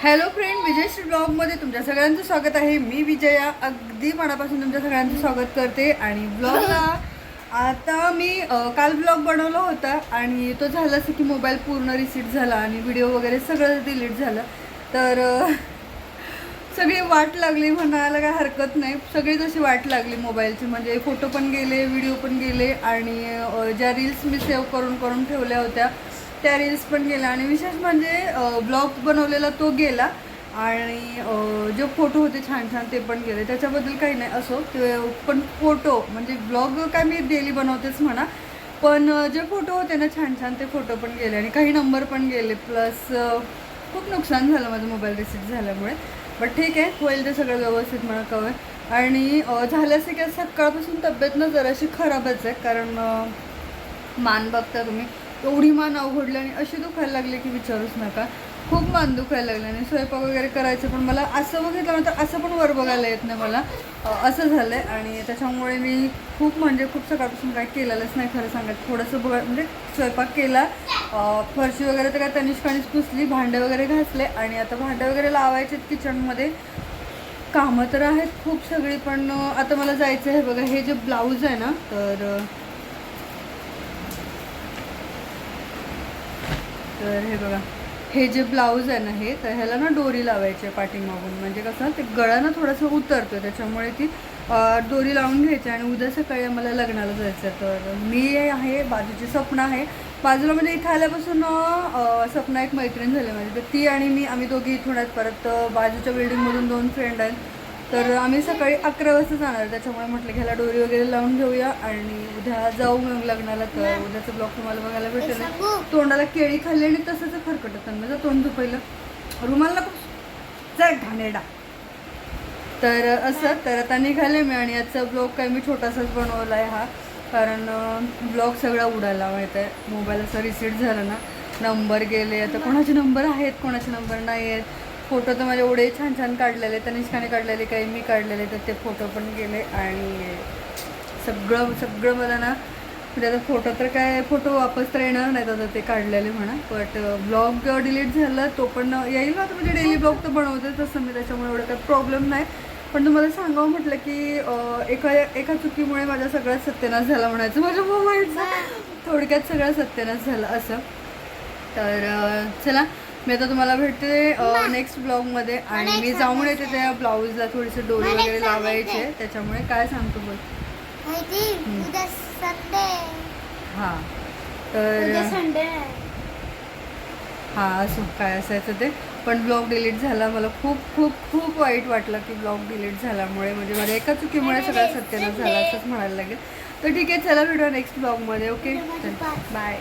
Hello friend विजयश्री ब्लॉगमध्ये तुमच्या सगळ्यांचं स्वागत आहे. मी विजया अगदी मनापासून तुमच्या सगळ्यांचं स्वागत करते आणि ब्लॉगला आता मी काल ब्लॉग बनवला होता आणि तो झाला असं की मोबाईल पूर्ण रिसीट झाला आणि व्हिडिओ वगैरे सगळं डिलीट झालं. तर सगळी वाट लागली म्हणायला काय हरकत नाही. सगळी तशी वाट लागली मोबाईलची म्हणजे फोटो पण गेले व्हिडिओ पण गेले आणि ज्या रील्स मी सेव्ह करून करून ठेवल्या होत्या त्या रील्स पण गेल्या आणि विशेष म्हणजे ब्लॉग बनवलेला तो गेला आणि जे फोटो होते छान छान ते पण गेले. त्याच्याबद्दल काही नाही असो. ते पण फोटो म्हणजे ब्लॉग काय मी डेली बनवतेच म्हणा. पण जे फोटो होते ना छान छान ते फोटो पण गेले आणि काही नंबर पण गेले. प्लस खूप नुकसान झालं माझं मोबाईल रिसीट झाल्यामुळे. बट ठीक आहे होईल ते सगळं व्यवस्थित मला कवर आणि झालं असं की सकाळपासून तब्येत ना जराशी खराबच आहे. कारण मान बघता तुम्ही. एवढी मान अवघडली आणि अशी दुखायला लागली की विचारूच नका. खूप मान दुखायला लागले आणि स्वयंपाक वगैरे करायचं पण मला असं बघितलं तर असं पण वर बघायला येत नाही मला. असं झालं आहे आणि त्याच्यामुळे मी खूप म्हणजे खूप सकाळपासून काय केलेलंच नाही खरं सांगत थोडंसं बघा म्हणजे स्वयंपाक केला. फरशी वगैरे तर काय तनिष्कानेच पुसली भांडे वगैरे घासले आणि आता भांडे वगैरे लावायचे किचनमध्ये. कामं तर आहेत खूप सगळी पण आता मला जायचं आहे बघा हे जे ब्लाऊज आहे ना तर तर हे बघा हे जे ब्लाऊज आहे ना हे तर ह्याला ना डोरी लावायची आहे पाठीमागून. म्हणजे कसं ते गळा ना थोडंसं उतरतो त्याच्यामुळे ती डोरी दोरी लावून घ्यायची आणि उद्या सकाळी आम्हाला लग्नाला जायचं आहे तर मी आहे बाजूची सपना आहे. बाजूला म्हणजे इथं आल्यापासून सपना एक मैत्रीण झाली माझी. तर ती आणि मी आम्ही दोघी इथून आहेत परत बाजूच्या बिल्डिंगमधून दोन फ्रेंड आहेत. तर आम्ही सकाळी अकरा वाजता जाणार. त्याच्यामुळे म्हटलं घ्यायला डोरी वगैरे लावून घेऊया आणि उद्या जाऊ मग लग्नाला. तर उद्याचं ब्लॉग तुम्हाला बघायला भेटेल. तोंडाला केळी खाल्ली आणि तसंच फरकट होतं. माझं तोंड दुखायला. रुमाल नको. जाय घाणेरडा. तर असं तर आता निघाले मी आणि याचा ब्लॉग काय मी छोटासाच बनवला आहे हा. कारण ब्लॉग सगळा उडाला माहीत आहे मोबाईल असा रिसीट झाला ना. नंबर गेले. आता कोणाचे नंबर आहेत? कोणाचे नंबर नाही आहेत फोटो तर माझे एवढे छान छान काढलेले तनिष्काने काढलेले काही मी काढलेले तर ते फोटो पण गेले आणि सगळं सगळं मला ना म्हणजे आता फोटो तर काय फोटो वापस तर येणार नाहीत आता ते काढलेले म्हणा बट ब्लॉग डिलीट झाला तो पण येईल ना म्हणजे तर म्हणजे डेली ब्लॉग तर बनवते तसं मी त्याच्यामुळे एवढं काही प्रॉब्लेम नाही. पण तुम्हाला सांगावं म्हटलं की एका एका चुकीमुळे माझा सगळा सत्यानाश झाला म्हणायचं माझ्या मोबाईलचा थोडक्यात सगळा सत्यानाश झाला असं. तर चला मी आता तुम्हाला भेटते नेक्स्ट ब्लॉगमध्ये आणि मी जाऊन येते त्या ब्लाऊजला थोडीशी डोरी वगैरे लावायचे. त्याच्यामुळे काय सांगतो संडे हां. तर संडे हा असो काय असायचं ते. पण ब्लॉग डिलीट झाला. मला खूप खूप खूप वाईट वाटलं की ब्लॉग डिलीट झाल्यामुळे. म्हणजे माझ्या एका चुकीमुळे सगळं सत्यानाश झाला असंच म्हणायला लागेल. तर ठीक आहे चला व्हिडिओ नेक्स्ट ब्लॉगमध्ये ओके बाय